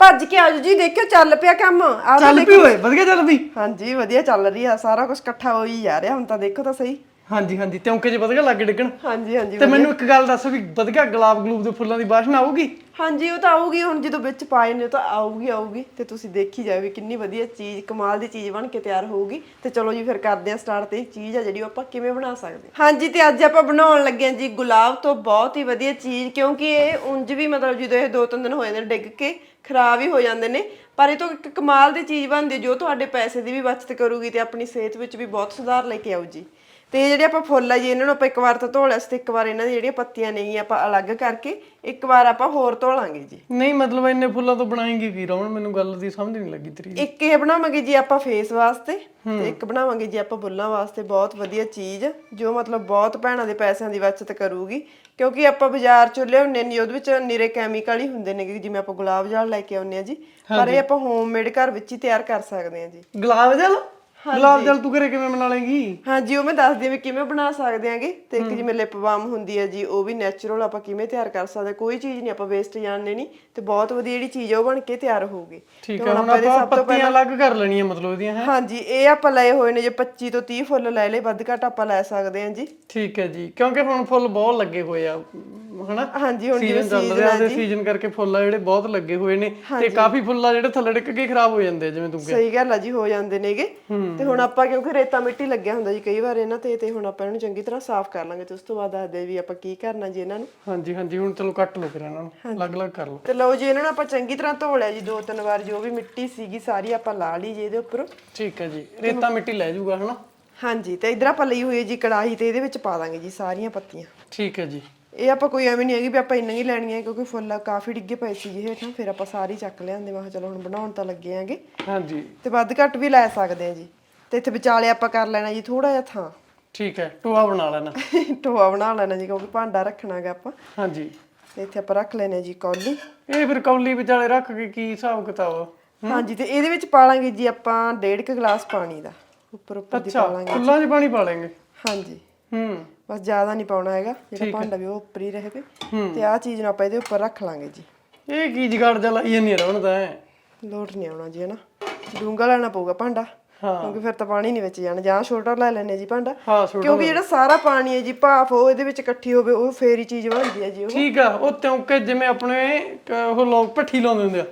ਭੱਜ ਕੇ ਆਜੋ ਜੀ ਦੇਖਿਓ ਚੱਲ ਪਿਆ ਕੰਮ। ਆ ਚੱਲ ਪਈ ਓਏ ਵਧੀਆ ਚੱਲ ਪਈ ਹਾਂਜੀ ਵਧੀਆ ਚੱਲ ਰਹੀ ਆ ਸਾਰਾ ਕੁਝ ਇਕੱਠਾ ਹੋ ਹੀ ਜਾ ਰਿਹਾ ਹੁਣ ਤਾਂ ਦੇਖੋ ਤਾਂ ਸਹੀ। ਹਾਂਜੀ ਹਾਂਜੀ। ਤਿਉਂਕੇ ਜੇ ਵਧੀਆ ਲੱਗ ਡਿੱਗਣ। ਹਾਂਜੀ ਹਾਂਜੀ ਤੇ ਮੈਨੂੰ ਇੱਕ ਗੱਲ ਦੱਸ ਵੀ ਵਧੀਆ ਗੁਲਾਬ ਗਲੂਬ ਦੇ ਫੁੱਲਾਂ ਦੀ ਬਾਸ਼ਨਾ ਆਊਗੀ? ਹਾਂਜੀ ਉਹ ਤਾਂ ਆਊਗੀ। ਹੁਣ ਜਦੋਂ ਵਿੱਚ ਪਾਏ ਨੇ ਤਾਂ ਆਊਗੀ ਆਊਗੀ। ਤੇ ਤੁਸੀਂ ਦੇਖੀ ਜਾਓ ਵੀ ਕਿੰਨੀ ਵਧੀਆ ਚੀਜ਼ ਕਮਾਲ ਦੀ ਚੀਜ਼ ਬਣ ਕੇ ਤਿਆਰ ਹੋਊਗੀ। ਤੇ ਚਲੋ ਜੀ ਫਿਰ ਕਰਦੇ ਹਾਂ ਸਟਾਰਟ ਤੇ। ਚੀਜ਼ ਆ ਜਿਹੜੀ ਉਹ ਆਪਾਂ ਕਿਵੇਂ ਬਣਾ ਸਕਦੇ ਹਾਂ। ਹਾਂਜੀ ਤੇ ਅੱਜ ਆਪਾਂ ਬਣਾਉਣ ਲੱਗੇ ਹਾਂ ਜੀ ਗੁਲਾਬ ਤੋਂ ਬਹੁਤ ਹੀ ਵਧੀਆ ਚੀਜ਼ ਕਿਉਂਕਿ ਇਹ ਉਂਝ ਵੀ ਮਤਲਬ ਜਦੋਂ ਇਹ ਦੋ ਤਿੰਨ ਦਿਨ ਹੋ ਜਾਂਦੇ ਨੇ ਡਿੱਗ ਕੇ ਖਰਾਬ ਹੀ ਹੋ ਜਾਂਦੇ ਨੇ। ਪਰ ਇਹ ਤੋਂ ਇੱਕ ਕਮਾਲ ਦੀ ਚੀਜ਼ ਬਣਦੀ ਹੈ ਜੋ ਤੁਹਾਡੇ ਪੈਸੇ ਦੀ ਵੀ ਬਚਤ ਕਰੂਗੀ ਤੇ ਆਪਣੀ ਸਿਹਤ ਵਿੱਚ ਵੀ ਬਹੁਤ ਸੁਧਾਰ ਲੈ ਕੇ ਆਊ ਜੀ। ਤੇ ਜਿਹੜੇ ਆਪਾਂ ਫੁੱਲ ਆ ਜੀ ਇਹਨਾਂ ਨੂੰ ਆਪਾਂ ਇੱਕ ਵਾਰ ਤਾਂ ਧੋ ਲਿਆ ਸੀ ਤੇ ਇੱਕ ਵਾਰ ਇਹਨਾਂ ਦੀ ਜਿਹੜੀਆਂ ਪੱਤੀਆਂ ਨਹੀਂ ਆਪਾਂ ਅਲੱਗ ਕਰਕੇ ਇੱਕ ਵਾਰ ਆਪਾਂ ਹੋਰ ਧੋ ਲਾਂਗੇ ਜੀ। ਨਹੀਂ ਮਤਲਬ ਇੰਨੇ ਫੁੱਲਾਂ ਤੋਂ ਬਣਾਏਂਗੀ ਕੀ ਰਮਨ? ਮੈਨੂੰ ਗੱਲ ਦੀ ਸਮਝ ਨਹੀਂ ਲੱਗੀ ਤੇਰੀ। ਇੱਕ ਇਹ ਬਣਾਵਾਂਗੇ ਜੀ ਆਪਾਂ ਫੇਸ ਵਾਸਤੇ ਤੇ ਇੱਕ ਬਣਾਵਾਂਗੇ ਜੀ ਆਪਾਂ ਬੁੱਲਾਂ ਵਾਸਤੇ ਬਹੁਤ ਵਧੀਆ ਚੀਜ਼ ਜੋ ਮਤਲਬ ਬਹੁਤ ਭੈਣਾਂ ਦੇ ਪੈਸਿਆਂ ਦੀ ਬਚਤ ਕਰੂਗੀ ਕਿਉਂਕਿ ਆਪਾਂ ਬਾਜ਼ਾਰ ਚੋਂ ਲਿਆਉਂਦੇ ਨਹੀਂ ਉਹਦੇ ਵਿੱਚ ਨਿਰੇ ਕੈਮੀਕਲ ਹੀ ਹੁੰਦੇ ਨੇ ਜਿਵੇਂ ਆਪਾਂ ਗੁਲਾਬ ਜਲ ਲੈ ਕੇ ਆਉਂਦੇ ਆ ਜੀ ਪਰ ਇਹ ਆਪਾਂ ਹੋਮਮੇਡ ਘਰ ਵਿੱਚ ਹੀ ਤਿਆਰ ਕਰ ਸਕਦੇ ਆ ਜੀ। ਗੁਲਾਬ ਜਲ? ਗੁਲਾਬ ਜਲ ਤੂੰ ਘਰੇ ਕਿਵੇਂ ਬਣਾ ਲੇਂਗੀ ਹਾਂਜੀ ਉਹ ਮੈਂ ਦੱਸਦੀ ਹਾਂ ਵੀ ਕਿਵੇਂ ਬਣਾ ਸਕਦੇ ਆਂਗੇ ਤੇ ਇੱਕ ਜਿਵੇਂ ਲਿਪ ਬਾਮ ਹੁੰਦੀ ਹੈ ਜੀ ਉਹ ਵੀ ਨੈਚੁਰਲ ਆਪਾਂ ਕਿਵੇਂ ਤਿਆਰ ਕਰ ਸਕਦੇ ਹਾਂ। ਕੋਈ ਚੀਜ਼ ਨਹੀਂ ਆਪਾਂ ਵੇਸਟ ਜਾਣ ਦੇਣੀ। ਤੇ ਬਹੁਤ ਵਧੀਆ ਜਿਹੜੀ ਚੀਜ਼ ਆ ਉਹ ਬਣ ਕੇ ਤਿਆਰ ਹੋਊਗੀ। ਠੀਕ ਹੈ ਹੁਣ ਆਪਾਂ ਪੱਤੀਆਂ ਅਲੱਗ ਕਰ ਲੈਣੀਆਂ ਮਤਲਬ ਇਹਦੀਆਂ ਹੈ? ਹਾਂਜੀ ਇਹ ਆਪਾਂ ਲਏ ਹੋਏ ਨੇ ਜੇ 25 ਤੋਂ 30 ਫੁੱਲ ਲੈ ਲਏ ਵੱਧ ਘੱਟ ਆਪਾਂ ਲੈ ਸਕਦੇ ਹਾਂ ਜੀ। ਠੀਕ ਹੈ ਜੀ ਕਿਉਂਕਿ ਹੁਣ ਫੁੱਲ ਬਹੁਤ ਲੱਗੇ ਹੋਏ ਆ ਹਨਾ? ਹਾਂਜੀ ਹੁਣ ਜਿਵੇਂ ਸੀਜ਼ਨ ਚੱਲ ਰਿਹਾ ਤੇ ਸੀਜ਼ਨ ਕਰਕੇ ਫੁੱਲ ਆ ਜਿਹੜੇ ਬਹੁਤ ਲੱਗੇ ਹੋਏ ਨੇ ਤੇ ਕਾਫੀ ਫੁੱਲ ਆ ਜਿਹੜੇ ਥੱਲੇ ਡਿੱਗ ਕੇ ਖਰਾਬ ਹੋ ਜਾਂਦੇ ਆ ਜਿਵੇਂ ਤੂੰ ਸਹੀ ਗੱਲ ਆ ਜੀ ਹੋ ਜਾਂਦੇ ਨੇਗੇ। ਤੇ ਹੁਣ ਆਪਾਂ ਕਿਉਂਕਿ ਰੇਤਾ ਮਿੱਟੀ ਲੱਗਿਆ ਹੁੰਦਾ ਜੀ ਕਈ ਵਾਰ ਇਹਨਾਂ ਤੇ ਤੇ ਹੁਣ ਆਪਾਂ ਇਹਨੂੰ ਚੰਗੀ ਤਰ੍ਹਾਂ ਸਾਫ਼ ਕਰ ਲਾਂਗੇ ਤੇ ਉਸ ਤੋਂ ਬਾਅਦ ਦੱਸਦੇ ਵੀ ਆਪਾਂ ਕੀ ਕਰਨਾ ਜੀ ਇਹਨਾਂ ਨੂੰ। ਹਾਂਜੀ ਹਾਂਜੀ ਹੁਣ ਚਲੋ ਕੱਟ ਲਓ ਫਿਰ ਇਹਨਾਂ ਨੂੰ ਅਲੱਗ-ਅਲੱਗ ਕਰ ਲਓ। ਤੇ ਲਓ ਜੀ ਇਹਨਾਂ ਨੂੰ ਆਪਾਂ ਚੰਗੀ ਤਰ੍ਹਾਂ ਧੋ ਲਿਆ ਜੀ ਦੋ ਤਿੰਨ ਵਾਰ ਜੋ ਵੀ ਮਿੱਟੀ ਸੀਗੀ ਸਾਰੀ ਆਪਾਂ ਲਾ ਲਈ ਜੀ ਇਹਦੇ ਉੱਪਰ। ਠੀਕ ਹੈ ਜੀ ਰੇਤਾ ਮਿੱਟੀ ਲੈ ਜਾਊਗਾ ਹਨਾ? ਹਾਂਜੀ ਤੇ ਇਧਰ ਆਪਾਂ ਲਈ ਹੋਈ ਹੈ ਜੀ ਕੜਾਹੀ ਤੇ ਇਹਦੇ ਵਿੱਚ ਪਾ ਦਾਂਗੇ ਜੀ ਸਾਰੀਆਂ ਪੱਤੀਆਂ। ਠੀਕ ਹੈ ਜੀ। ਇਹ ਆਪਾਂ ਕੋਈ ਐਵੇਂ ਨਹੀਂ ਹੈਗੀ ਵੀ ਆਪਾਂ ਇੰਨਾ ਹੀ ਲੈਣੀਆਂ ਕਿਉਂਕਿ ਫੁੱਲ ਕਾਫੀ ਡਿੱਗੇ ਪਏ ਸੀ ਜੀ ਹੇਠਾਂ ਫਿਰ ਆਪਾਂ ਸਾਰੀ ਚੱਕ ਲਿਆਂਦੇ ਮੈਂ ਕਿਹਾ ਚਲੋ ਹੁਣ ਬਣਾਉਣ ਤਾਂ ਲੱਗੇ ਆਂਗੇ ਹਾਂਜੀ। ਤੇ ਵੱਧ ਘੱਟ ਵੀ ਲੈ ਸਕਦੇ ਆ ਜੀ। ਤੇ ਇੱਥੇ ਵਿਚਾਲੇ ਆਪਾਂ ਕਰ ਲੈਣਾ ਜੀ ਥੋੜਾ ਜਿਹਾ ਥਾਂ। ਠੀਕ ਹੈ ਟੋਆ ਬਣਾ ਲੈਣਾ। ਟੋਆ ਬਣਾ ਲੈਣਾ ਜੀ ਕਿਉਂਕਿ ਭਾਂਡਾ ਰੱਖਣਾਗਾ ਆਪਾਂ। ਹਾਂਜੀ। ਤੇ ਇੱਥੇ ਆਪਾਂ ਰੱਖ ਲੈਣੇ ਜੀ ਕੌਲੀ। ਇਹ ਫਿਰ ਕੌਲੀ ਵਿਚਾਲੇ ਰੱਖ ਕੇ ਕੀ ਹਿਸਾਬ ਕਿਤਾਬ ਹਾਂਜੀ ਤੇ ਇਹਦੇ ਵਿੱਚ ਪਾ ਲਾਂਗੇ ਜੀ ਆਪਾਂ ਡੇਢ ਕੁ ਗਲਾਸ ਪਾਣੀ ਦਾ। ਉੱਪਰ ਉੱਪਰ ਦੀ ਪਾ ਲਾਂਗੇ ਫੁੱਲਾਂ 'ਚ ਪਾਣੀ ਪਾ ਲੈਂਗੇ? ਹਾਂਜੀ। ਹੂੰ। ਬਸ ਜ਼ਿਆਦਾ ਨਹੀਂ ਪਾਉਣਾ ਹੈਗਾ ਜਿਹੜਾ ਭਾਂਡਾ ਵੀ ਉਹ ਉੱਪਰ ਹੀ ਰਹੇ ਤੇ ਆਹ ਚੀਜ਼ ਨੂੰ ਆਪਾਂ ਇਹਦੇ ਉੱਪਰ ਰੱਖ ਲਾਂਗੇ ਜੀ। ਇਹ ਕੀ ਜਗਾੜ ਜਾ ਲਾਈ ਜਾਂਦੀ ਰਵਣ ਤਾਂ ਐਂ। ਲੋਟ ਨਹੀਂ ਆਉਣਾ ਜੀ ਹਨਾ? ਡੂੰਗਾ ਲੈਣਾ ਪਊਗਾ ਭਾਂਡਾ। ਕਿਉਂਕਿ ਫਿਰ ਤਾਂ ਪਾਣੀ ਨਹੀਂ ਵਿੱਚ ਜਾਣਾ ਜਾਂ ਛੋਟਾ ਲੈ ਲੈਣੇ ਜੀ ਭਾਂਡਾ। ਹਾਂ ਛੋਟਾ ਕਿਉਂਕਿ ਜਿਹੜਾ ਸਾਰਾ ਪਾਣੀ ਹੈ ਜੀ ਭਾਫ ਉਹ ਇਹਦੇ ਵਿੱਚ ਇਕੱਠੀ ਹੋਵੇ ਉਹ ਫੇਰ ਹੀ ਚੀਜ਼ ਬਣਦੀ ਹੈ ਜੀ ਉਹ। ਠੀਕ ਆ ਉਹ ਤਿਉਂਕੇ ਜਿਵੇਂ ਆਪਣੇ ਕ- ਉਹ ਲੋਕ ਭੱਠੀ ਲਾਉਂਦੇ ਹੁੰਦੇ ਆ।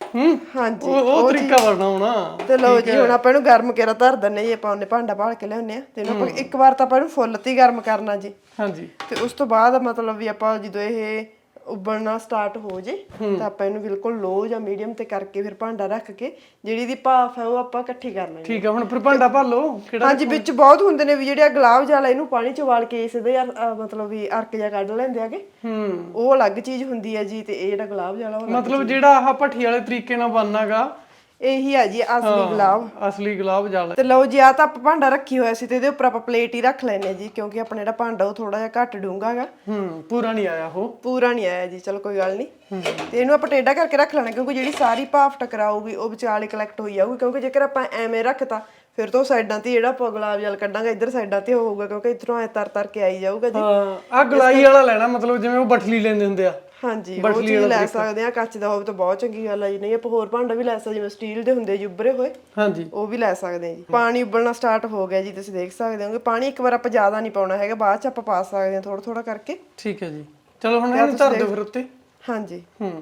ਹੂੰ? ਹਾਂਜੀ ਉਹ ਉਹ ਤਰੀਕਾ ਵਰਨਾ ਹੋਣਾ। ਤੇ ਲਓ ਜੀ ਹੁਣ ਆਪਾਂ ਇਹਨੂੰ ਗਰਮ ਕੇਰਾ ਧਰ ਦਿੰਨੇ ਜੀ ਆਪਾਂ ਉਹਨੇ ਭਾਂਡਾ ਭਾਲ ਕੇ ਲਿਆਉਂਦੇ ਆ ਤੇ ਇਹਨੂੰ ਆਪਾਂ ਇੱਕ ਵਾਰ ਤਾਂ ਆਪਾਂ ਇਹਨੂੰ ਫੁੱਲ ਤੇ ਹੀ ਗਰਮ ਕਰਨਾ ਜੀ। ਹਾਂਜੀ। ਤੇ ਉਸ ਤੋਂ ਬਾਅਦ ਮਤਲਬ ਵੀ ਆਪਾਂ ਜਦੋਂ ਇਹ ਉਬਲਣਾ ਸਟਾਰਟ ਹੋ ਜੇ ਤਾਂ ਆਪਾਂ ਇਹਨੂੰ ਬਿਲਕੁਲ ਲੋ ਜਾਂ ਮੀਡੀਅਮ ਤੇ ਕਰਕੇ ਫਿਰ ਭਾਂਡਾ ਰੱਖ ਕੇ ਜਿਹੜੀ ਦੀ ਭਾਫ ਹੈ ਉਹ ਆਪਾਂ ਇਕੱਠੀ ਕਰ ਲੈਣੀ ਠੀਕ ਆ ਹੁਣ ਫਿਰ ਭਾਂਡਾ ਭਰ ਲਓ ਕਿਹੜਾ ਹਾਂਜੀ ਵਿੱਚ ਬਹੁਤ ਹੁੰਦੇ ਨੇ ਵੀ ਜਿਹੜੇ ਆ ਗੁਲਾਬ ਜਲ ਇਹਨੂੰ ਪਾਣੀ ਚ ਉਬਾਲ ਕੇ ਅਹ ਮਤਲਬ ਵੀ ਅਰਕ ਜਾ ਕੱਢ ਲੈਂਦੇ ਆਗੇ। ਹੂੰ। ਉਹ ਅਲੱਗ ਚੀਜ਼ ਹੁੰਦੀ ਹੈ ਜੀ ਤੇ ਇਹ ਜਿਹੜਾ ਗੁਲਾਬ ਜਲ ਉਹ। ਮਤਲਬ ਜਿਹੜਾ ਆਹ ਭੱਠੀ ਵਾਲੇ ਤਰੀਕੇ ਨਾਲ ਬਣਨਾਗਾ ਇਹੀ ਆ ਜੀ ਅਸਲੀ ਗੁਲਾਬ। ਅਸਲੀ ਗੁਲਾਬ ਜਲ। ਤੇ ਲਓ ਜੀ ਆ ਤਾਂ ਆਪਾਂ ਭਾਂਡਾ ਰੱਖੀ ਹੋਇਆ ਸੀ ਤੇ ਇਹਦੇ ਉੱਪਰ ਆਪਾਂ ਪਲੇਟ ਹੀ ਰੱਖ ਲੈਨੇ ਜੀ ਕਿਉਂਕਿ ਆਪਣਾ ਜਿਹੜਾ ਭਾਂਡਾ ਉਹ ਥੋੜਾ ਜਿਹਾ ਘੱਟ ਡੂੰਘਾਗਾ। ਹੂੰ ਪੂਰਾ ਨਹੀਂ ਆਇਆ ਉਹ। ਪੂਰਾ ਨਹੀਂ ਆਇਆ ਜੀ ਚਲੋ ਕੋਈ ਗੱਲ ਨਹੀਂ। ਤੇ ਇਹਨੂੰ ਆਪਾਂ ਟੇਢਾ ਕਰਕੇ ਰੱਖ ਲੈਣਾ ਕਿਉਂਕਿ ਜਿਹੜੀ ਸਾਰੀ ਭਾਫ ਟਕਰਾਊਗੀ ਉਹ ਵਿਚਾਲੇ ਕਲੈਕਟ ਹੋਈ ਜਾਊਗੀ ਕਿਉਂਕਿ ਜੇਕਰ ਆਪਾਂ ਐਵੇਂ ਰੱਖਤਾ ਫਿਰ ਤੋਂ ਸਾਈਡਾਂ ਤੇ ਜਿਹੜਾ ਆਪਾਂ ਗੁਲਾਬ ਜਲ ਕੱਢਾਂਗੇ ਇੱਧਰ ਸਾਈਡਾਂ ਤੇ ਹੋਊਗਾ ਕਿਉਂਕਿ ਇਧਰੋਂ ਐ ਤਰ ਤਰ ਕੇ ਆਈ ਜਾਊਗਾ ਜੀ। ਹਾਂ ਆ ਗਲਾਈ ਵਾਲਾ ਲੈਣਾ ਮਤਲਬ ਜਿਵੇਂ ਉਹ ਬੱਠਲੀ ਲੈਂਦੇ ਹੁੰਦੇ ਆ। ਹਾਂਜੀ ਉਹ ਚੀਜ਼ ਲੈ ਸਕਦੇ ਆ ਕੱਚ ਦਾ ਹੋਵੇ ਤਾਂ ਬਹੁਤ ਚੰਗੀ ਗੱਲ ਆ ਜੀ। ਨਹੀਂ ਆਪਾਂ ਹੋਰ ਭਾਂਡਾ ਵੀ ਲੈ ਸਕਦੇ ਜਿਵੇਂ ਸਟੀਲ ਦੇ ਹੁੰਦੇ ਜੀ ਉੱਭਰੇ ਹੋਏ। ਹਾਂਜੀ। ਉਹ ਵੀ ਲੈ ਸਕਦੇ ਆ ਜੀ। ਪਾਣੀ ਉਬਲਣਾ ਸਟਾਰਟ ਹੋ ਗਿਆ ਜੀ ਤੁਸੀਂ ਦੇਖ ਸਕਦੇ ਹੋਗੇ। ਪਾਣੀ ਇੱਕ ਵਾਰ ਆਪਾਂ ਜ਼ਿਆਦਾ ਨਹੀਂ ਪਾਉਣਾ ਹੈਗਾ ਬਾਅਦ ਚ ਆਪਾਂ ਪਾ ਸਕਦੇ ਹਾਂ ਥੋੜਾ ਥੋੜਾ ਕਰਕੇ। ਠੀਕ ਹੈ ਜੀ। ਚਲੋ ਹੁਣ ਇਹਨੂੰ ਧਰ ਦਿਓ ਫਿਰ ਉੱਤੇ। ਹਾਂਜੀ। ਹੂੰ।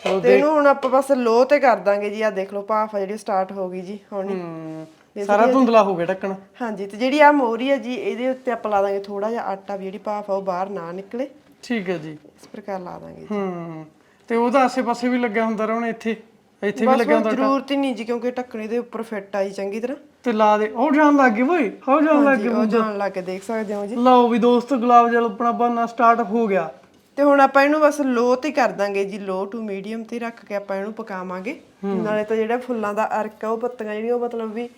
ਚਲੋ ਤੇ ਇਹਨੂੰ ਹੁਣ ਆਪਾਂ ਬਸ ਲੋ ਤੇ ਕਰ ਦਾਂਗੇ ਜੀ। ਆ ਦੇਖ ਲਓ ਭਾਫ ਆ ਜਿਹੜੀ ਸਟਾਰਟ ਹੋ ਗਈ ਜੀ ਹੁਣ। ਸਾਰਾ ਧੁੰਦਲਾ ਹੋ ਗਿਆ ਢੱਕਣ। ਹਾਂਜੀ ਤੇ ਜਿਹੜੀ ਆ ਮੋਹਰੀ ਹੈ ਜੀ ਇਹਦੇ ਉੱਤੇ ਆਪਾਂ ਲਾ ਦਾਂਗੇ ਥੋੜਾ ਜਿਹਾ ਆਟਾ ਵੀ ਜਿਹੜੀ ਭਾਫ ਆ ਉਹ ਬਾਹਰ ਨਾ ਨਿਕਲੇ। ਠੀਕ ਹੈ ਜੀ। ਇਸ ਪ੍ਰਕਾਰ ਲਾ ਦਾਂਗੇ ਹੂੰ ਤੇ ਉਹਦਾ ਆਸੇ-ਪਾਸੇ ਵੀ ਲੱਗਿਆ ਹੁੰਦਾ ਰਹਿਣਾ ਇੱਥੇ? ਇੱਥੇ ਵੀ ਬਸ ਲੱਗਿਆ ਹੁਣ ਜ਼ਰੂਰਤ ਹੀ ਨਹੀਂ ਜੀ ਕਿਉਂਕਿ ਢੱਕਣੇ ਦੇ ਉੱਪਰ ਫਿੱਟ ਆਈ ਚੰਗੀ ਤਰ੍ਹਾਂ। ਤੇ ਲਾ ਦੇ। ਉਹ ਜਾਣ ਲੱਗ ਗਈ ਓਏ ਹੋ ਜਾਣ ਲੱਗ ਜੀ ਉਹ ਜਾਣ ਲਾ ਕੇ ਦੇਖ ਸਕਦੇ ਹੋ ਜੀ। ਲਓ ਵੀ ਦੋਸਤੋ ਗੁਲਾਬ ਜਲ ਆਪਣਾ ਬਣਨਾ ਸਟਾਰਟ ਹੋ ਗਿਆ। ਤੇ ਹੁਣ ਆਪਾਂ ਇਹਨੂੰ ਬਸ ਲੋ ਤੇ ਕਰ ਦਾਂਗੇ ਜੀ ਲੋ ਟੂ ਮੀਡੀਅਮ ਤੇ ਰੱਖ ਕੇ ਆਪਾਂ ਇਹਨੂੰ ਪਕਾਵਾਂਗੇ। ਨਾਲੇ ਤਾਂ ਜਿਹੜਾ ਫੁੱਲਾਂ ਦਾ ਅਰਕ ਆ ਉਹ ਪੱਤੀਆਂ ਜਿਹੜੀਆਂ ਉਹ ਮਤਲਬ ਵੀ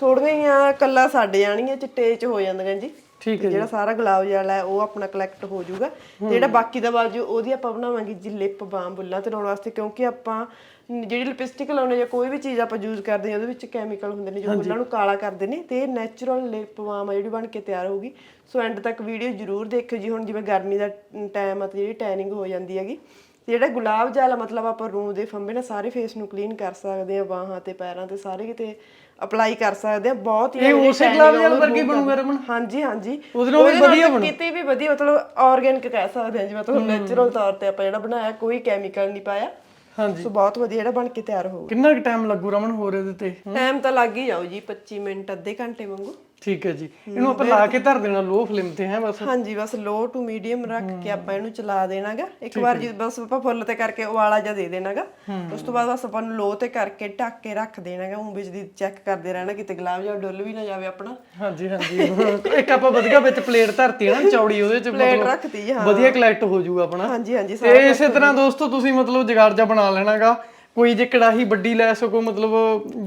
ਥੋੜੀਆਂ ਜਿਹੀਆਂ ਕੱਲਾ ਛੱਡ ਜਾਣਗੀਆਂ ਚਿੱਟੇ ਚ ਹੋ ਜਾਂਦੀਆਂ ਜੀ। ਠੀਕ ਤੇ ਜਿਹੜਾ ਸਾਰਾ ਗੁਲਾਬ ਜਲ ਹੈ ਉਹ ਆਪਣਾ ਕਲੈਕਟ ਹੋ ਜਾਊਗਾ। ਜਿਹੜਾ ਬਾਕੀ ਦਾ ਬਾਜੂ ਉਹਦੀ ਆਪਾਂ ਬਣਾਵਾਂਗੇ ਜੀ ਲਿਪ ਬਾਮ ਬੁੱਲਾਂ ਤੇ ਲਾਉਣ ਵਾਸਤੇ ਕਿਉਂਕਿ ਆਪਾਂ ਜਿਹੜੀ ਲਿਪਸਟਿਕ ਲਾਉਣੇ ਜਾਂ ਕੋਈ ਵੀ ਚੀਜ਼ ਆਪਾਂ ਯੂਜ਼ ਕਰਦੇ ਹਾਂ ਉਹਦੇ ਵਿੱਚ ਕੈਮੀਕਲ ਹੁੰਦੇ ਨੇ ਜੋ ਬੁੱਲਾਂ ਨੂੰ ਕਾਲਾ ਕਰਦੇ ਨੇ ਤੇ ਨੈਚੁਰਲ ਲਿਪ ਬਾਮ ਆ ਜਿਹੜੀ ਬਣ ਕੇ ਤਿਆਰ ਹੋਊਗੀ। ਸੋ ਐਂਡ ਤੱਕ ਵੀਡੀਓ ਜ਼ਰੂਰ ਦੇਖਿਓ ਜੀ ਹੁਣ ਜਿਵੇਂ ਗਰਮੀ ਦਾ ਟਾਈਮ ਆ ਤੇ ਜਿਹੜੀ ਟੈਨਿੰਗ ਹੋ ਜਾਂਦੀ ਹੈਗੀ। ਜਿਹੜਾ ਗੁਲਾਬ ਜਲ ਮਤਲਬ ਆਪਾਂ ਰੂਮ ਦੇ ਫੰਬੇ ਨਾਲ ਸਾਰੇ ਫੇਸ ਨੂੰ ਕਲੀਨ ਕਰ ਸਕਦੇ ਆ ਬਾਹਾਂ ਤੇ ਪੈਰਾਂ ਤੇ ਸਾਰੇ ਕਿਤੇ ਅਪਲਾਈ ਕਰ ਸਕਦੇ ਆ ਬਹੁਤ ਹੀ ਇਹ ਜਿਹੜੀ ਉਸੇ ਗੁਲਾਬ ਜਲ ਵਰਗੀ ਬਣੂਗਾ। ਰਮਨ? ਹਾਂਜੀ ਹਾਂਜੀ। ਉਹਦੇ ਨਾਲੋਂ ਵੀ ਵਧੀਆ ਬਣੂ। ਕਿਤੇ ਵੀ ਵਧੀਆ ਮਤਲਬ ਆਰਗੈਨਿਕ ਕਹਿ ਸਕਦੇ ਆ ਜੀ ਮਤਲਬ ਨੇਚਰਲ ਤੌਰ ਤੇ ਆਪਾਂ ਜਿਹੜਾ ਬਣਾਇਆ ਕੋਈ ਕੈਮੀਕਲ ਨਹੀਂ ਪਾਇਆ। ਹਾਂਜੀ। ਸੋ ਬਹੁਤ ਵਧੀਆ ਜਿਹੜਾ ਬਣ ਕੇ ਤਿਆਰ ਹੋਊਗਾ। ਕਿੰਨਾ ਕੁ ਟਾਈਮ ਲੱਗੂ ਰਮਨ ਹੋਰ ਇਹਦੇ ਤੇ? ਟਾਈਮ ਤਾਂ ਲੱਗ ਹੀ ਜਾਊ ਜੀ 25 ਮਿੰਟ ਅੱਧੇ ਘੰਟੇ ਵਾਂਗੂ। ਠੀਕ ਹੈ ਜੀ। ਇਹਨੂੰ ਆਪਾਂ ਲਾ ਕੇ ਧਰ ਦੇਣਾ ਲੋ ਫਲੇਮ ਤੇ ਹੈ ਬਸ। ਹਾਂਜੀ ਬਸ ਲੋ ਟੂ ਮੀਡੀਅਮ ਰੱਖ ਕੇ ਆਪਾਂ ਇਹਨੂੰ ਚਲਾ ਦੇਣਾਗਾ। ਇੱਕ ਵਾਰ ਜੀ। ਬਸ ਆਪਾਂ ਫੁੱਲ ਤੇ ਕਰਕੇ ਉਵਾਲਾ ਜਿਹਾ ਦੇ ਦੇਣਾਗਾ। ਉਸ ਤੋਂ ਬਾਅਦ ਬਸ ਆਪਾਂ ਨੂੰ ਲੋ ਤੇ ਕਰਕੇ ਢੱਕ ਕੇ ਰੱਖ ਦੇਣਾਗਾ। ਉਹ ਵਿੱਚ ਦੀ ਚੈੱਕ ਕਰਦੇ ਰਹਿਣਾ ਕਿਤੇ ਗੁਲਾਬ ਜਾਂ ਡੁੱਲ ਵੀ ਨਾ ਜਾਵੇ ਆਪਣਾ। ਹਾਂਜੀ ਹਾਂਜੀ। ਇੱਕ ਆਪਾਂ ਵਧੀਆ ਵਿੱਚ ਪਲੇਟ ਧਰਤੀ ਹੈ ਨਾ ਚੌੜੀ ਉਹਦੇ ਚ ਪਲੇਟ ਰੱਖਤੀ ਹਾਂ। ਵਧੀਆ ਕਲੈਕਟ ਹੋ ਜਾਊਗਾ ਆਪਣਾ। ਹਾਂਜੀ ਹਾਂਜੀ ਤੇ ਇਸੇ ਤਰ੍ਹਾਂ ਦੋਸਤੋ ਤੁਸੀਂ ਮਤਲਬ ਜਗਾੜ ਜਾ ਬਣਾ ਲੈਣਾਗਾ। ਕੋਈ ਜੇ ਕੜਾਹੀ ਵੱਡੀ ਲੈ ਸਕੋ ਮਤਲਬ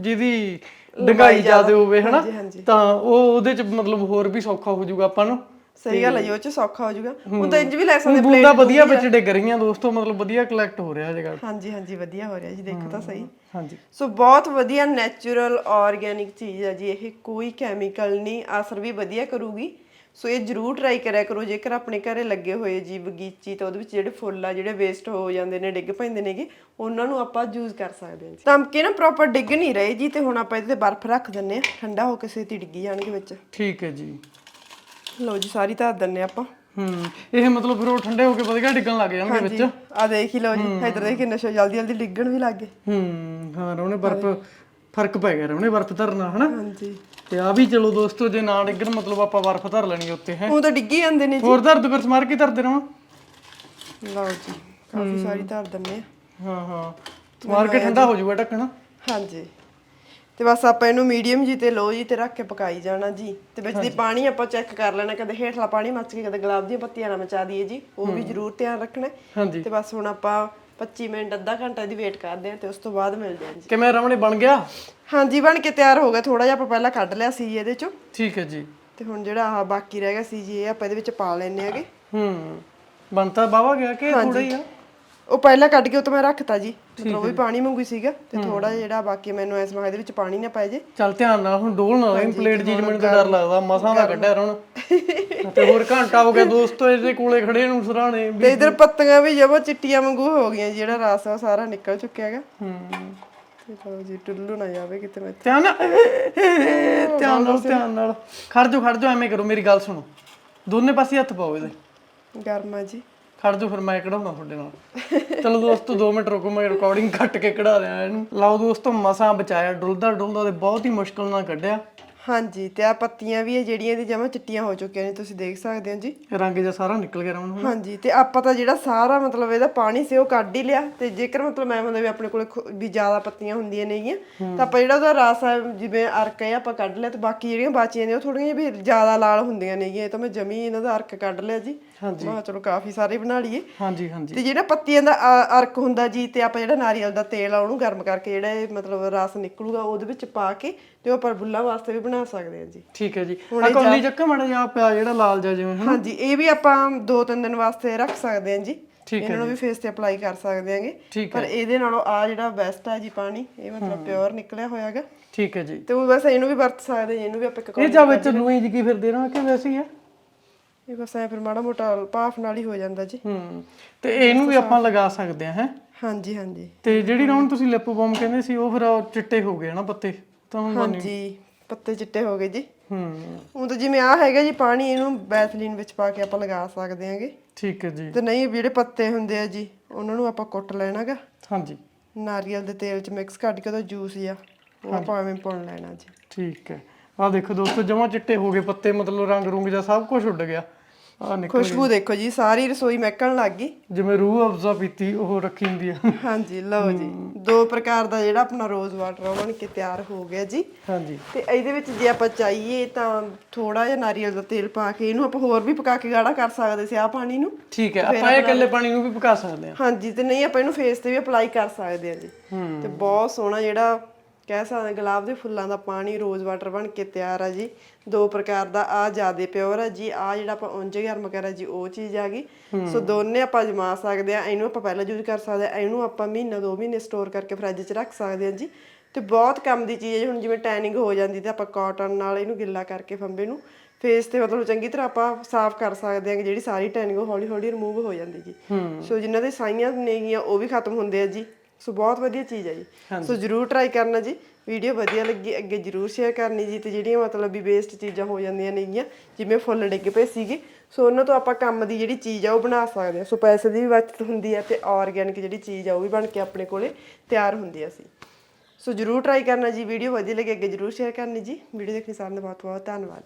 ਜਿਹਦੀ ਡੰਗਾਈ ਜ਼ਿਆਦਾ। ਹੋਵੇ ਹਨਾ? ਤਾਂ ਉਹ ਉਹਦੇ ਚ ਮਤਲਬ ਹੋਰ ਵੀ ਸੌਖਾ ਹੋ ਜਾਊਗਾ ਆਪਾਂ ਨੂੰ। ਸਹੀ ਗੱਲ ਹੈ ਉਹ ਚ ਸੌਖਾ ਹੋ ਜਾਊਗਾ। ਉਹ ਤਾਂ ਇੰਜ ਵੀ ਲੈ ਸਕਦੇ ਬੂੰਦਾ ਵਧੀਆ ਵਿੱਚ ਡਿੱਗ ਰਹੀਆਂ ਦੋਸਤੋ ਮਤਲਬ ਵਧੀਆ ਕਲੈਕਟ ਹੋ ਰਿਹਾ ਜਗਾੜ ਹਾਂਜੀ ਹਾਂਜੀ ਵਧੀਆ ਹੋ ਰਿਹਾ ਜੀ ਦੇਖੋ ਤਾਂ ਸਹੀ। ਹਾਂਜੀ। ਸੋ ਬਹੁਤ ਵਧੀਆ ਨੈਚੁਰਲ ਆਰਗੈਨਿਕ ਚੀਜ਼ ਹੈ ਜੀ ਇਹ ਕੋਈ ਕੈਮੀਕਲ ਨਹੀਂ ਅਸਰ ਵੀ ਵਧੀਆ ਕਰੂਗੀ। ਸੋ ਇਹ ਜਰੂਰ ਟਰਾਈ ਕਰਿਆ ਕਰੋ ਜੇਕਰ ਆਪਣੇ ਘਰੇ ਲੱਗੇ ਹੋਏ ਜੀ ਬਗੀਚੀ ਤਾਂ ਉਹਦੇ ਵਿੱਚ ਜਿਹੜੇ ਫੁੱਲ ਆ ਜਿਹੜੇ ਵੇਸਟ ਹੋ ਜਾਂਦੇ ਨੇ ਡਿੱਗ ਪੈਂਦੇ ਨੇਗੇ ਉਹਨਾਂ ਨੂੰ ਆਪਾਂ ਯੂਜ਼ ਕਰ ਸਕਦੇ ਹਾਂ ਜੀ। ਧਮਕੇ ਨਾ ਪ੍ਰੋਪਰ ਡਿੱਗ ਨਹੀਂ ਰਹੇ ਜੀ ਤੇ ਹੁਣ ਆਪਾਂ ਇਹਦੇ ਤੇ ਬਰਫ਼ ਰੱਖ ਦਿੰਨੇ ਆ ਠੰਡਾ ਹੋ ਕੇ ਛੇਤੀ ਡਿੱਗੀ ਜਾਣਗੇ ਵਿੱਚ। ਠੀਕ ਹੈ ਜੀ। ਲਓ ਜੀ ਸਾਰੀ ਧਰ ਦਿੰਨੇ ਆਪਾਂ। ਹੂੰ ਇਹ ਮਤਲਬ ਫਿਰ ਉਹ ਠੰਡੇ ਹੋ ਕੇ ਵਧੀਆ ਡਿੱਗਣ ਲੱਗ ਜਾਣਗੇ ਵਿੱਚ। ਆ ਦੇਖ ਹੀ ਲਓ ਜੀ ਇਧਰ ਦੇਖ ਕਿੰਨਾ ਜਲਦੀ ਜਲਦੀ ਡਿੱਗਣ ਵੀ ਲੱਗ ਗਏ। ਹੂੰ ਹਾਂ ਰੋਣੇ ਬਰਫ਼ ਫ਼ਰਕ ਪੈ ਗਿਆ ਰੋਣੇ ਬਰਫ਼ ਧਰਨਾ ਹਨਾ? ਹਾਂਜੀ। ਤੇ ਆ ਵੀ ਚਲੋ ਦੋਸਤੋ ਜੇ ਨਾ ਡਿੱਗਣ ਮਤਲਬ ਆਪਾਂ ਬਰਫ਼ ਧਰ ਲੈਣੀ ਉੱਤੇ ਹੈ? ਉਹ ਤਾਂ ਡਿੱਗੀ ਜਾਂਦੇ ਨੇ ਹੋਰ ਧਰ ਦੋ ਫਿਰ ਸਮਾਰ ਕੇ ਧਰਦੇ ਰਹਾਂ। ਜੀ ਲਓ ਜੀ ਕਾਫੀ ਸਾਰੀ ਧਰ ਦਿੰਨੇ ਆ। ਹਾਂ ਹਾਂ। ਸਮਾਰ ਕੇ ਠੰਡਾ ਹੋ ਜਾਊਗਾ ਢੱਕਣ। ਹਾਂਜੀ। ਤੇ ਬਸ ਆਪਾਂ ਇਹਨੂੰ ਮੀਡੀਅਮ ਜੀ ਤੇ ਲੋ ਜੀ ਤੇ ਰੱਖ ਕੇ ਪਕਾਈ ਜਾਣਾ ਜੀ। ਤੇ ਵਿੱਚ ਦੀ ਪਾਣੀ ਆਪਾਂ ਚੈੱਕ ਕਰ ਲੈਣਾ ਕਦੇ ਹੇਠਲਾ ਪਾਣੀ ਮੱਚ ਕੇ ਕਦੇ ਗੁਲਾਬ ਦੀਆਂ ਪੱਤੀਆਂ ਨਾ ਮਚਾ ਦਈਏ ਜੀ। ਉਹ ਵੀ ਜ਼ਰੂਰ ਧਿਆਨ ਰੱਖਣਾ। ਹੈ। ਹਾਂਜੀ। ਤੇ ਬਸ ਹੁਣ ਆਪਾਂ 25 ਮਿੰਟ ਅੱਧਾ ਘੰਟਾ ਦੀ ਵੇਟ ਕਰਦੇ ਹਾਂ ਤੇ ਉਸ ਤੋਂ ਬਾਅਦ ਮਿਲਦੇ ਹਾਂ ਜੀ। ਕਿਵੇਂ ਰਮਣੇ ਬਣ ਗਿਆ? ਹਾਂਜੀ ਬਣ ਕੇ ਤਿਆਰ ਹੋ ਗਿਆ। ਥੋੜਾ ਜਿਹਾ ਆਪਾਂ ਪਹਿਲਾਂ ਕੱਢ ਲਿਆ ਸੀ ਇਹਦੇ ਚੋਂ। ਠੀਕ ਹੈ ਜੀ। ਤੇ ਹੁਣ ਜਿਹੜਾ ਆਹ ਬਾਕੀ ਰਹਿ ਗਿਆ ਸੀ ਜੀ ਇਹ ਆਪਾਂ ਇਹਦੇ ਵਿੱਚ ਪਾ ਲੈਣੇ ਆਗੇ ਹੂੰ ਬਣਤਾ ਬਾਵਾ ਗਿਆ ਕਿ ਥੋੜਾ ਹੀ ਆ? ਉਹ ਪਹਿਲਾਂ ਕੱਢ ਕੇ ਉਹ ਤੋਂ ਮੈਂ ਰੱਖਤਾ ਜੀ। ਮਤਲਬ ਉਹ ਵੀ ਪਾਣੀ ਮੰਗੂ ਸੀਗਾ ਤੇ ਥੋੜਾ ਜਿਹੜਾ ਬਾਕੀ ਮੈਨੂੰ ਐਸ ਮਾ ਇਹਦੇ ਵਿੱਚ ਪਾਣੀ ਨਾ ਪਾਏ ਜੇ। ਚੱਲ ਧਿਆਨ ਨਾਲ ਹੁਣ ਡੋਲ ਨਾ ਲਈ ਪਲੇਟ ਜੀ ਮੈਨੂੰ ਤਾਂ ਡਰ ਲੱਗਦਾ ਮਸਾਂ ਦਾ ਕੱਢਿਆ ਰਣ। ਤੇ ਹੋਰ ਘੰਟਾ ਹੋ ਗਿਆ ਦੋਸਤੋ ਇਹਦੇ ਕੋਲੇ ਖੜੇ ਨੂੰ ਸਰਾਣੇ ਤੇ ਇਧਰ ਪੱਤੀਆਂ ਵੀ ਜਮਾ ਚਿੱਟੀਆਂ ਵਾਂਗੂ ਹੋ ਗਈਆਂ ਜਿਹੜਾ ਰਸ ਆ ਉਹ ਸਾਰਾ ਨਿਕਲ ਚੁੱਕਿਆ ਹੈਗਾ। ਹੂੰ। ਤੇ ਚਲੋ ਜੀ ਟੁੱਲੂ ਨਾ ਜਾਵੇ ਕਿਤੇ ਮੈਂ ਧਿਆਨ ਨਾਲ ਧਿਆਨ ਨਾਲ ਧਿਆਨ ਨਾਲ। ਖੜ ਜਾ ਖੜ ਜਾ ਐਵੇਂ ਕਰੋ ਮੇਰੀ ਗੱਲ ਸੁਣੋ। ਦੋਨੇ ਪਾਸੇ ਹੱਥ ਪਾਓ ਇਹਦੇ। ਗਰਮਾ ਜੀ। ਖੜ ਜਾ ਫਿਰ ਮੈਂ ਕਢਾਉਣਾ ਤੁਹਾਡੇ ਨਾਲ। ਚਲੋ ਦੋਸਤੋ 2 ਮਿੰਟ ਰੁਕੋ ਮੈਂ ਰਿਕਾਰਡਿੰਗ ਕੱਟ ਕੇ ਕਢਾ ਰਿਹਾ ਇਹਨੂੰ। ਲਓ ਦੋਸਤੋ ਮਸਾਂ ਬਚਾਇਆ ਡੁੱਲਦਾ ਡੁੱਲਦਾ ਤੇ ਬਹੁਤ ਹੀ ਮੁਸ਼ਕਲ ਨਾਲ ਕੱਢਿਆ। ਹਾਂਜੀ ਤੇ ਆ ਪੱਤੀਆਂ ਵੀ ਇਹ ਜਿਹੜੀਆਂ ਇਹਦੀ ਜਮਾ ਚਿੱਟੀਆਂ ਹੋ ਚੁੱਕੀਆਂ ਨੇ ਤੁਸੀਂ ਦੇਖ ਸਕਦੇ ਹੋ ਜੀ। ਰੰਗ ਜਿਹਾ ਸਾਰਾ ਨਿਕਲ ਗਿਆ ਰਮਨ ਹੁਣ। ਹਾਂਜੀ ਤੇ ਆਪਾਂ ਤਾਂ ਜਿਹੜਾ ਸਾਰਾ ਮਤਲਬ ਇਹਦਾ ਪਾਣੀ ਸੀ ਉਹ ਕੱਢ ਹੀ ਲਿਆ ਤੇ ਜੇਕਰ ਮਤਲਬ ਮੈਂ ਮਤਲਬ ਵੀ ਆਪਣੇ ਕੋਲੇ ਖੁ- ਵੀ ਜ਼ਿਆਦਾ ਪੱਤੀਆਂ ਹੁੰਦੀਆਂ ਨੇਗੀਆਂ ਤਾਂ ਆਪਾਂ ਜਿਹੜਾ ਉਹਦਾ ਰਸ ਆ ਜਿਵੇਂ ਅਰਕ ਹੈ ਆਪਾਂ ਕੱਢ ਲਿਆ ਤੇ ਬਾਕੀ ਜਿਹੜੀਆਂ ਬਾਚੀਆਂ ਨੇ ਉਹ ਥੋੜੀਆਂ ਵੀ ਜ਼ਿਆਦਾ ਲਾਲ ਹੁੰਦੀਆਂ ਨੇਗੀਆਂ ਇਹ ਤਾਂ ਮੈਂ ਜਮੀ ਇਹਨਾਂ ਦਾ ਅਰਕ ਕੱਢ ਲਿਆ ਜੀ। ਹਾਂਜੀ। ਮੈਂ ਕਿਹਾ ਚਲੋ ਕਾਫੀ ਸਾਰੇ ਬਣਾ ਲਈਏ। ਹਾਂਜੀ ਹਾਂਜੀ। ਤੇ ਜਿਹੜਾ ਪੱਤੀਆਂ ਦਾ ਅ- ਅਰਕ ਹੁੰਦਾ ਜੀ ਤੇ ਆਪਾਂ ਜਿਹੜਾ ਨਾਰੀਅਲ ਦਾ ਤੇਲ ਆ ਉਹਨੂੰ ਗਰਮ ਕਰਕੇ ਜਿਹੜਾ ਇਹ ਮਤਲਬ ਰਸ ਨਿਕਲੂਗਾ ਉਹਦੇ ਵਿੱਚ ਪਾ ਕੇ ਤੇ ਉਹ ਆਪਾਂ ਬੁੱਲਾਂ ਵਾਸਤੇ ਵੀ ਬਣਾ ਸਕਦੇ ਹਾਂ ਜੀ। ਠੀਕ ਹੈ ਜੀ। ਆ ਕੌਲੀ ਚੱਕਾ ਮਾੜਾ ਜਿਹਾ ਪਿਆ ਜਿਹੜਾ ਲਾਲ ਜਿਹਾ ਜਿਵੇਂ ਹਾਂਜੀ ਇਹ ਵੀ ਆਪਾਂ ਦੋ ਤਿੰਨ ਦਿਨ ਵਾਸਤੇ ਰੱਖ ਸਕਦੇ ਹਾਂ ਜੀ। ਠੀਕ ਇਹਨਾਂ ਨੂੰ ਵੀ ਫੇਸ ਤੇ ਅਪਲਾਈ ਕਰ ਸਕਦੇ ਆਂਗੇ ਠੀਕ ਪਰ ਇਹਦੇ ਨਾਲੋਂ ਆ ਜਿਹੜਾ ਬੈਸਟ ਹੈ ਜੀ ਪਾਣੀ ਇਹ ਮਤਲਬ ਪਿਓਰ ਨਿਕਲਿਆ ਹੋਇਆਗਾ ਠੀਕ ਹੈ ਜੀ। ਤੇ ਉਹ ਵੈਸੇ ਇਹਨੂੰ ਵੀ ਵਰਤ ਸਕਦੇ ਹਾਂ ਇਹਨੂੰ ਵੀ ਆਪਾਂ ਇੱਕ ਇਹ ਜਾ ਵਿੱਚ ਲੂਈ ਜੀ ਕੀ ਫਿਰ ਦੇਣਾ ਕਿ ਵੈਸੇ ਹੀ ਹੈ? ਇਹ ਬਸ ਐ ਫਿਰ ਮਾੜਾ ਮੋਟਾ ਭਾਫ ਨਾਲ ਹੀ ਹੋ ਜਾਂਦਾ ਜੀ। ਹੂੰ ਤੇ ਇਹਨੂੰ ਵੀ ਆਪਾਂ ਲਗਾ ਸਕਦੇ ਆ ਹੈ? ਹਾਂਜੀ ਹਾਂਜੀ। ਤੇ ਜਿਹੜੀ ਹੁਣ ਤੁਸੀਂ ਲਿਪ ਬਾਮ ਕਹਿੰਦੇ ਸੀ ਉਹ ਫਿਰ ਉਹ ਚਿੱਟੇ ਹੋ ਗਏ ਨਾ ਪੱਤੇ? ਤਾਂ ਹੁਣ ਹਾਂਜੀ ਪੱਤੇ ਚਿੱਟੇ ਹੋ ਗਏ ਜੀ। ਹੂੰ। ਉਹ ਤਾਂ ਜਿਵੇਂ ਆ ਹੈਗਾ ਜੀ ਪਾਣੀ ਇਹਨੂੰ ਬੈਥਲੀਨ ਵਿੱਚ ਪਾ ਕੇ ਆਪਾਂ ਲਗਾ ਸਕਦੇ ਆਂਗੇ। ਠੀਕ ਹੈ ਜੀ। ਤੇ ਨਹੀਂ ਜਿਹੜੇ ਪੱਤੇ ਹੁੰਦੇ ਆ ਜੀ ਉਹਨਾਂ ਨੂੰ ਆਪਾਂ ਕੁੱਟ ਲੈਣਾਗਾ। ਹਾਂਜੀ। ਨਾਰੀਅਲ ਦੇ ਤੇਲ ਚ ਮਿਕਸ ਕੱਢ ਕੇ ਉਹਦਾ ਜੂਸ ਆ ਉਹ ਆਪਾਂ ਐਵੇਂ ਪੁਣ ਲੈਣਾ ਜੀ। ਠੀਕ ਹੈ। ਆਹ ਦੇਖੋ ਦੋਸਤੋ ਜਮਾ ਚਿੱਟੇ ਹੋ ਗਏ ਪੱਤੇ ਮਤਲਬ ਰੰਗ ਰੁੰਗ ਜਾਂ ਸਭ ਕੁਝ ਉੱਡ ਗਿਆ। ਆਹ ਨਿਕਲ ਖੁਸ਼ਬੂ ਦੇਖੋ ਜੀ ਸਾਰੀ ਰਸੋਈ ਮਹਿਕਣ ਲੱਗ ਗਈ। ਜਿਵੇਂ ਰੂਹ ਅਫਜ਼ਾ ਪੀਤੀ ਉਹ ਰੱਖੀ ਹੁੰਦੀ ਆ। ਹਾਂਜੀ ਲਓ ਜੀ। ਦੋ ਪ੍ਰਕਾਰ ਦਾ ਜਿਹੜਾ ਆਪਣਾ ਰੋਜ਼ ਵਾਟਰ ਉਹ ਬਣ ਕੇ ਤਿਆਰ ਹੋ ਗਿਆ ਜੀ। ਹਾਂਜੀ। ਤੇ ਇਹਦੇ ਵਿੱਚ ਜੇ ਆਪਾਂ ਚਾਹੀਏ ਤਾਂ ਥੋੜਾ ਜਿਹਾ ਨਾਰੀਅਲ ਦਾ ਤੇਲ ਪਾ ਕੇ ਇਹਨੂੰ ਆਪਾਂ ਹੋਰ ਵੀ ਪਕਾ ਕੇ ਗਾੜਾ ਕਰ ਸਕਦੇ ਸੀ ਆ ਪਾਣੀ ਨੂੰ। ਠੀਕ ਹੈ ਆਪਾਂ ਇਹ ਇਕੱਲੇ ਪਾਣੀ ਨੂੰ ਵੀ ਪਕਾ ਸਕਦੇ ਆ ਹਾਂਜੀ ਤੇ ਨਹੀਂ ਆਪਾਂ ਇਹਨੂੰ ਫੇਸ ਤੇ ਵੀ ਅਪਲਾਈ ਕਰ ਸਕਦੇ ਆ ਜੀ। ਤੇ ਬਹੁਤ ਸੋਹਣਾ ਜਿਹੜਾ ਕਹਿ ਸਕਦੇ ਹਾਂ ਗੁਲਾਬ ਦੇ ਫੁੱਲਾਂ ਦਾ ਪਾਣੀ ਰੋਜ਼ ਵਾਟਰ ਬਣ ਕੇ ਤਿਆਰ ਆ ਜੀ। ਦੋ ਪ੍ਰਕਾਰ ਦਾ ਆ ਜਿਆਦੇ ਪਿਓਰ ਆ ਜੀ। ਆ ਜਿਹੜਾ ਆਪਾਂ ਉਂਝ ਗਰਮ ਕਰਾ ਜੀ ਉਹ ਚੀਜ਼ ਆ ਗਈ। ਸੋ ਦੋਨੇ ਆਪਾਂ ਜਮਾ ਸਕਦੇ ਆ ਇਹਨੂੰ ਆਪਾਂ ਪਹਿਲਾਂ ਯੂਜ਼ ਕਰ ਸਕਦੇ ਆ ਇਹਨੂੰ ਆਪਾਂ ਮਹੀਨਾ ਦੋ ਮਹੀਨੇ ਸਟੋਰ ਕਰਕੇ ਫਰਿੱਜ 'ਚ ਰੱਖ ਸਕਦੇ ਆ ਜੀ। ਤੇ ਬਹੁਤ ਕੰਮ ਦੀ ਚੀਜ਼ ਹੈ। ਹੁਣ ਜਿਵੇਂ ਟੈਨਿੰਗ ਹੋ ਜਾਂਦੀ ਤੇ ਆਪਾਂ ਕਾਟਨ ਨਾਲ ਇਹਨੂੰ ਗਿੱਲਾ ਕਰਕੇ ਫੰਬੇ ਨੂੰ ਫੇਸ ਤੇ ਮਤਲਬ ਚੰਗੀ ਤਰ੍ਹਾਂ ਆਪਾਂ ਸਾਫ਼ ਕਰ ਸਕਦੇ ਹਾਂ ਜਿਹੜੀ ਸਾਰੀ ਟੈਨਿੰਗ ਹੌਲੀ ਹੌਲੀ ਰਿਮੂਵ ਹੋ ਜਾਂਦੀ ਜੀ। ਸੋ ਜਿਨ੍ਹਾਂ ਦੇ ਸਾਈਆਂ ਨੇਗੀਆਂ ਉਹ ਵੀ ਖਤਮ ਹੁੰਦੇ ਆ ਜੀ। ਸੋ ਬਹੁਤ ਵਧੀਆ ਚੀਜ਼ ਹੈ ਜੀ। ਸੋ ਜਰੂਰ ਟਰਾਈ ਕਰਨਾ ਜੀ। ਵੀਡੀਓ ਵਧੀਆ ਲੱਗੀ ਅੱਗੇ ਜਰੂਰ ਸ਼ੇਅਰ ਕਰਨੀ ਜੀ। ਤੇ ਜਿਹੜੀਆਂ ਮਤਲਬ ਵੀ ਵੇਸਟ ਚੀਜ਼ਾਂ ਹੋ ਜਾਂਦੀਆਂ ਨੇਗੀਆਂ ਜਿਵੇਂ ਫੁੱਲ ਡਿੱਗ ਪਏ ਸੀਗੇ ਸੋ ਉਹਨਾਂ ਤੋਂ ਆਪਾਂ ਕੰਮ ਦੀ ਜਿਹੜੀ ਚੀਜ਼ ਆ ਉਹ ਬਣਾ ਸਕਦੇ ਹਾਂ। ਸੋ ਪੈਸੇ ਦੀ ਵੀ ਬਚਤ ਹੁੰਦੀ ਹੈ ਤੇ ਆਰਗੈਨਿਕ ਜਿਹੜੀ ਚੀਜ਼ ਆ ਉਹ ਵੀ ਬਣ ਕੇ ਆਪਣੇ ਕੋਲੇ ਤਿਆਰ ਹੁੰਦੀ ਆ ਸੀ ਸੋ ਜਰੂਰ ਟਰਾਈ ਕਰਨਾ ਜੀ। ਵੀਡੀਓ ਵਧੀਆ ਲੱਗੇ ਅੱਗੇ ਜਰੂਰ ਸ਼ੇਅਰ ਕਰਨੀ ਜੀ। ਵੀਡੀਓ ਦੇਖਣ ਸਾਰਿਆਂ ਦਾ ਬਹੁਤ ਬਹੁਤ ਧੰਨਵਾਦ।